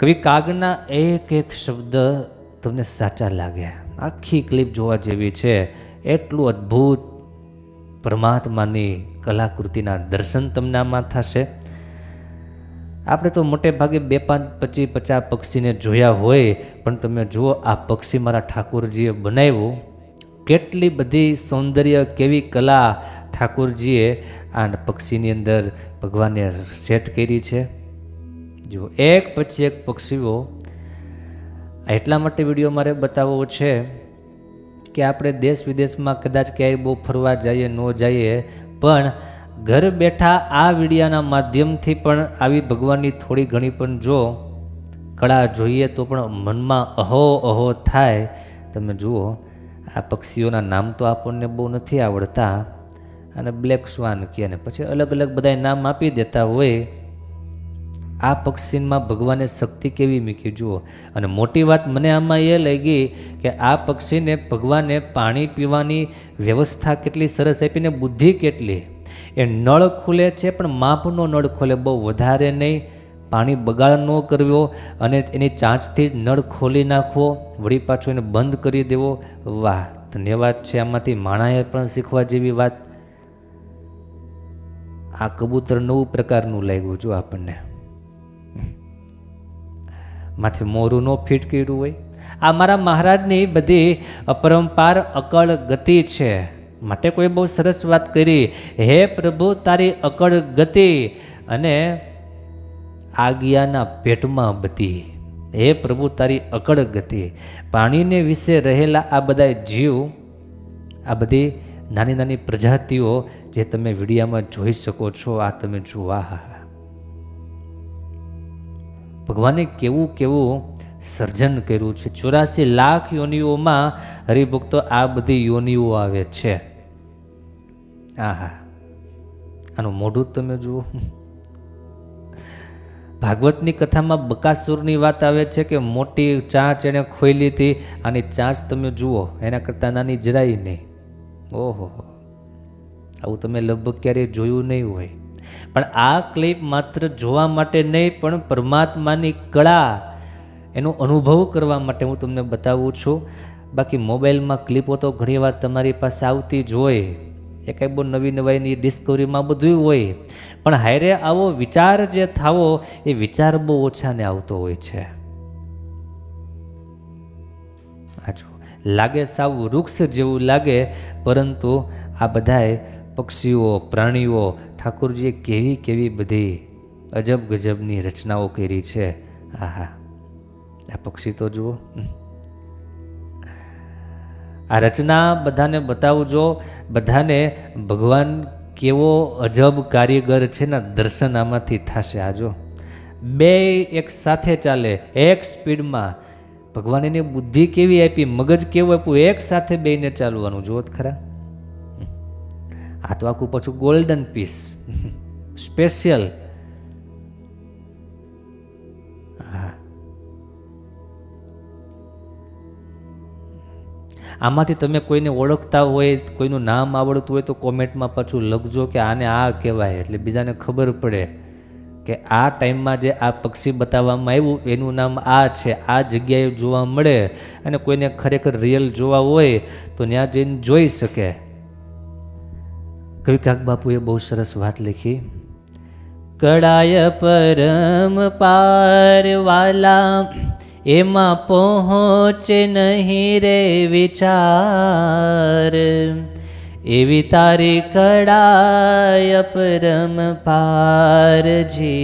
કવિ કાગના એક એક શબ્દ તમને સાચા લાગે. આખી ક્લિપ જોવા જેવી છે. એટલું અદ્ભુત પરમાત્માની કલાકૃતિના દર્શન તમને આમાં થશે. આપણે તો મોટે ભાગે બે પાંચ પચીસ પચાસ પક્ષીને જોયા હોય, પણ તમે જુઓ આ પક્ષી મારા ઠાકોરજીએ બનાવ્યું. કેટલી બધી સૌંદર્ય કેવી કલા ઠાકોરજીએ આ પક્ષીની અંદર ભગવાને સેટ કરી છે. જો એક પછી એક પક્ષીઓ એટલા માટે વીડિયો મારે બતાવવો છે કે આપણે દેશ વિદેશમાં કદાચ ક્યાંય બહુ ફરવા જઈએ, ન જઈએ, પણ ઘર બેઠા આ વિડીયાના માધ્યમથી પણ આવી ભગવાનની થોડી ઘણી પણ જો કળા જોઈએ તો પણ મનમાં અહો અહો થાય. તમે જુઓ, આ પક્ષીઓના નામ તો આપણને બહુ નથી આવડતા. અને બ્લેક સ્વાન કહે ને, પછી અલગ અલગ બધા નામ આપી દેતા હોય. આ પક્ષીમાં ભગવાને શક્તિ કેવી મૂકી? જુઓ. અને મોટી વાત મને આમાં એ લાગી કે આ પક્ષીને ભગવાને પાણી પીવાની વ્યવસ્થા કેટલી સરસ આપીને બુદ્ધિ કેટલી. એ નળ ખુલે છે, પણ માપનો નળ ખોલે. બહુ વધારે નહીં. પાણી બગાડ ન કરવો અને એની ચાંચથી જ નળ ખોલી નાખવો. વળી પાછો એને બંધ કરી દેવો. વાહ, ધન્યવાદ છે. આમાંથી માણાએ પણ શીખવા જેવી વાત. આ કબૂતર નવું પ્રકારનું લાગ્યું, જો આપણને. માથે મોરું ન ફિટ કર્યું હોય. આ મારા મહારાજની બધી અપરંપાર અકળ ગતિ છે. માટે કોઈ બહુ સરસ વાત કરી, હે પ્રભુ, તારી અકળ ગતિ અને આગિયાના પેટમાં બધી. હે પ્રભુ, તારી અકળ ગતિ. પાણીને વિશે રહેલા આ બધા જીવ, આ બધી નાની નાની પ્રજાતિઓ જે તમે વિડીયામાં જોઈ શકો છો, આ તમે જુઓ. આ હા હા ભગવાને કેવું કેવું સર્જન કર્યું છે. ચોરાસી લાખ યોનિઓમાં હરિભક્તો આ બધી યોનિઓ આવે છે. આહા. આનું મોઢું તમે જુઓ. ભાગવતની કથામાં બકાસુરની વાત આવે છે કે મોટી ચાંચ એણે ખોઈલી હતી આની ચાંચ તમે જુઓ, એના કરતાં નાની જરાય નહીં. ઓહો. આવું તમે લગભગ ક્યારેય જોયું નહીં હોય. પણ આ ક્લિપ માત્ર જોવા માટે નહીં, પણ પરમાત્માની કળા એનો અનુભવ કરવા માટે હું તમને બતાવું છું. બાકી મોબાઈલમાં ક્લિપો તો ઘણીવાર તમારી પાસે આવતી જ હોય. એ કાંઈ બહુ નવી નવાઈની ડિસ્કવરીમાં બધું હોય. પણ હાયરે આવો વિચાર જે થાવો, એ વિચાર બહુ ઓછાને આવતો હોય છે. આ લાગે સાવ વૃક્ષ જેવું લાગે, પરંતુ આ બધાય પક્ષીઓ, પ્રાણીઓ, ઠાકોરજીએ કેવી કેવી બધી અજબ ગજબની રચનાઓ કરી છે. આહા, આ પક્ષી તો જુઓ. આ રચના બધાને બતાવજો. બધાને ભગવાન કેવો અજબ કારીગર છે ને, દર્શન આમાંથી થશે. આજો બે એક સાથે ચાલે, એક સ્પીડમાં. ભગવાન એની બુદ્ધિ કેવી આપી, મગજ કેવું આપ્યું, એક સાથે બેને ચાલવાનું. જુઓ ખરા. આ તો આખું પાછું ગોલ્ડન પીસ સ્પેશિયલ હા આમાંથી તમે કોઈને ઓળખતા હોય, કોઈનું નામ આવડતું હોય તો કોમેન્ટમાં પાછું લખજો કે આને આ કહેવાય. એટલે બીજાને ખબર પડે કે આ ટાઈમમાં જે આ પક્ષી બતાવવામાં આવ્યું, એનું નામ આ છે. આ જગ્યાએ જોવા મળે. અને કોઈને ખરેખર રિયલ જોવા હોય તો ત્યાં જઈને જોઈ શકે. કવિ કાક બાપુએ બહુ સરસ વાત લખી. કડાય પરમ પારવાલા, એમાં પહોંચે નહીં રે વિચાર. એવી તારી કડાય પરમ પારજી.